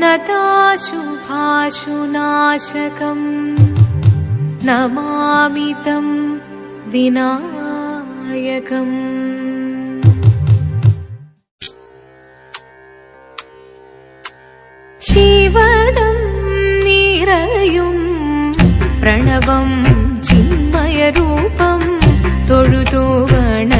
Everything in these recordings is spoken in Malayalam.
नताशुभाशुनाशकम् नमामि तं विनायकम् शिवदं निरयुं प्रणवं चिन्मयरूपं तोळुतो वण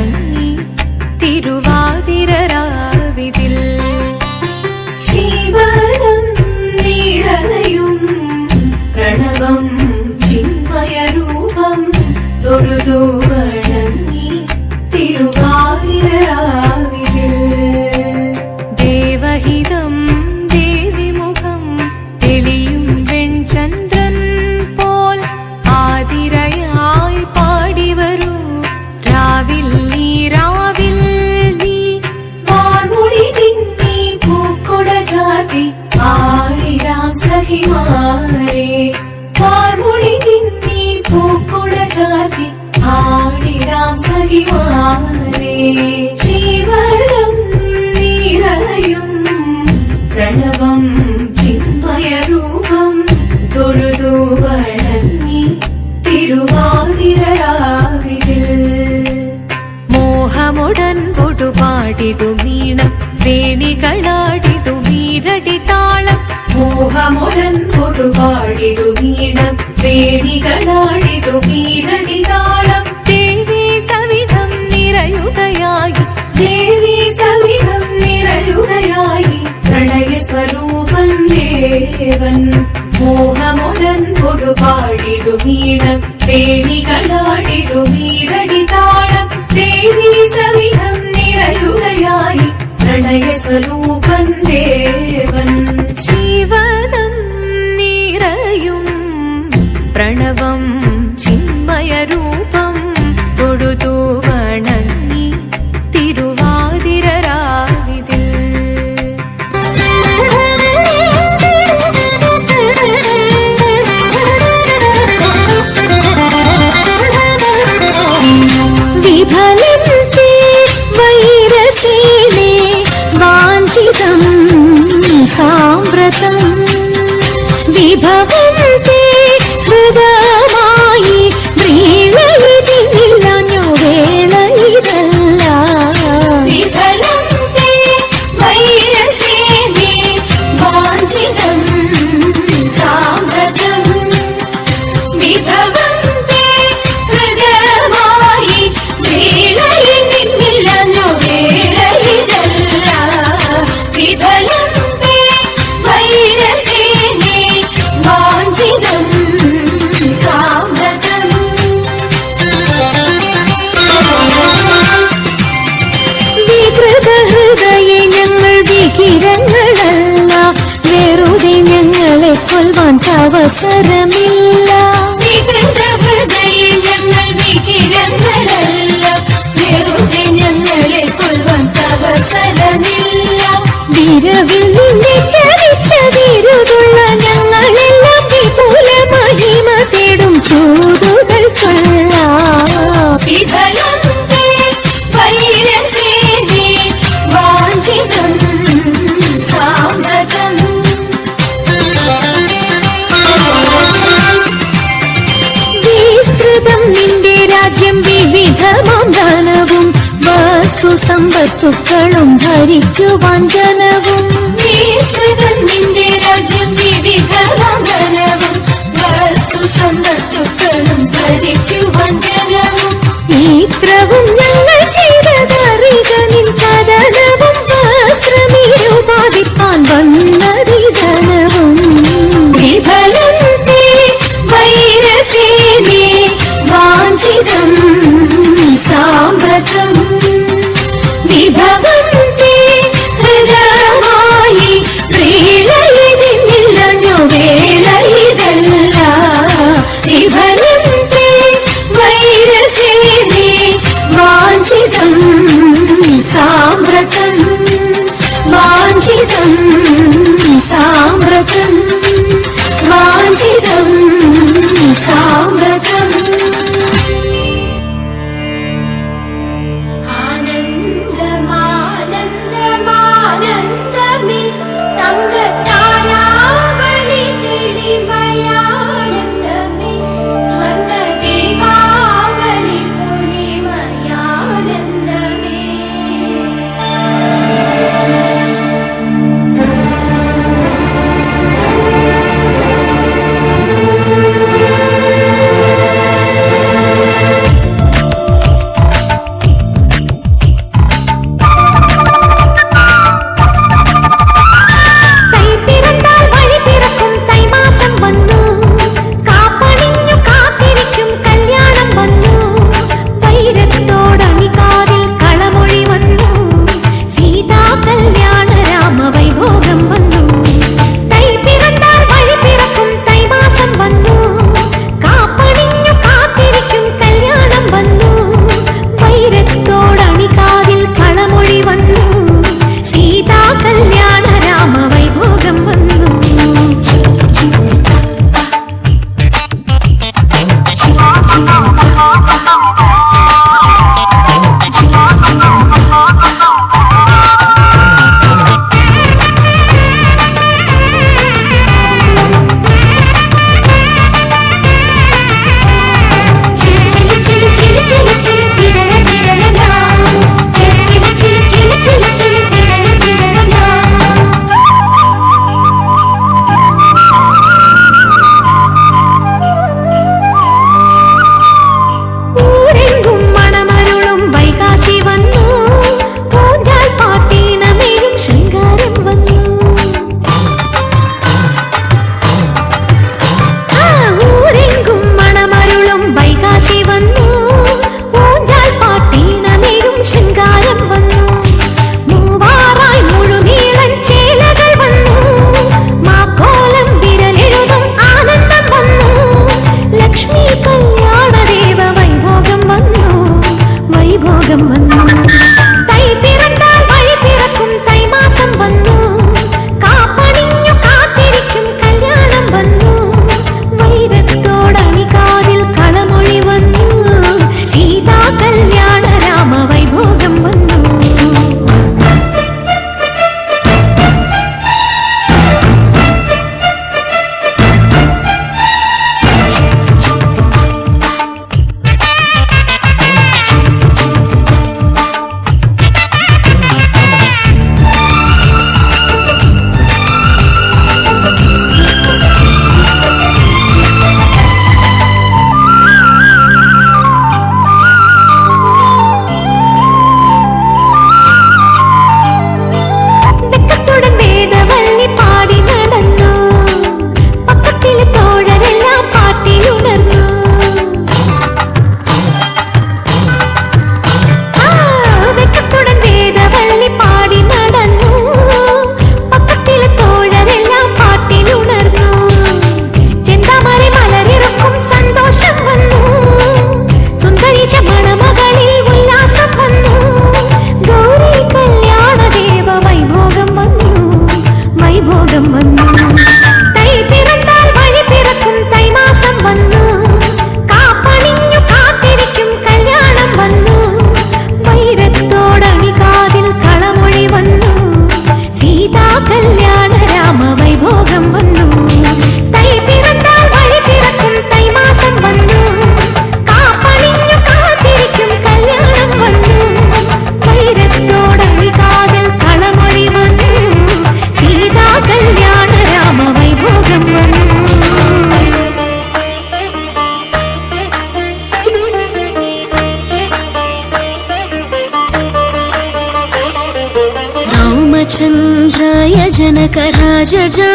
ശിവരം നീറയും പ്രണവം ചിന്മയരൂപം തൊഴുതു വണങ്ങി മോഹമുടൻ പൊടുപാടിടു മീണം വേണികളാടിടു വീരടി മോഹമുടൻ പൊടുപാടിടു മീണം വേണികളാടിടു മീരടി താളം. ദേവൻ മോഹമുടൻ കൊടുപാടിടു മീണം വേണികളാടിടു വീരടി താളം ദേവി സവിധം നിറയുകയായി പ്രണയ സ്വരൂപൻ ദേവൻ. ജീവനം നിറയും പ്രണവം Listen. വികൃത ഞങ്ങൾ വികിരങ്ങളല്ല വെറുതെ ഞങ്ങളെ കൊൽവാൻ അവസരമില്ല വികൃത ഞങ്ങൾ വികിരങ്ങളല്ല വെറുതെ ഞങ്ങളെ കൊൽവാൻ അവസരമില്ല വിരവിൽ നിന്നെ ചരിച്ച വസ്തു സമ്പത്തുക്കളും വന്ദനവും. വിസ്തൃതം നിന്റെ രാജ്യം വിവിധ വന്ദനവും വസ്തു സമ്പത്തുക്കളും ഭരിക്കുവാൻ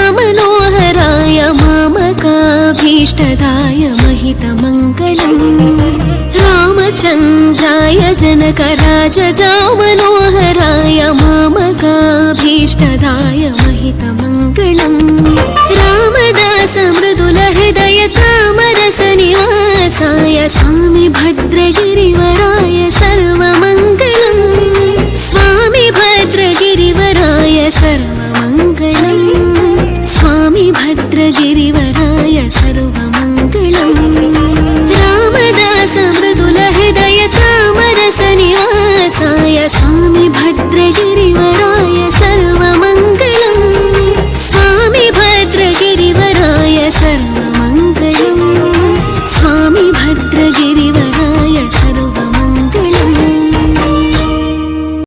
जनकराजजामनोहराय मामकाभीष्टदाय महितमङ्गलम् रामचन्द्राय जनकराजजामनोहराय मामकाभीष्टदाय महितमङ्गलम् रामदास मृदुलहृदय तामरसनिवासाय स्वामि भद्रगी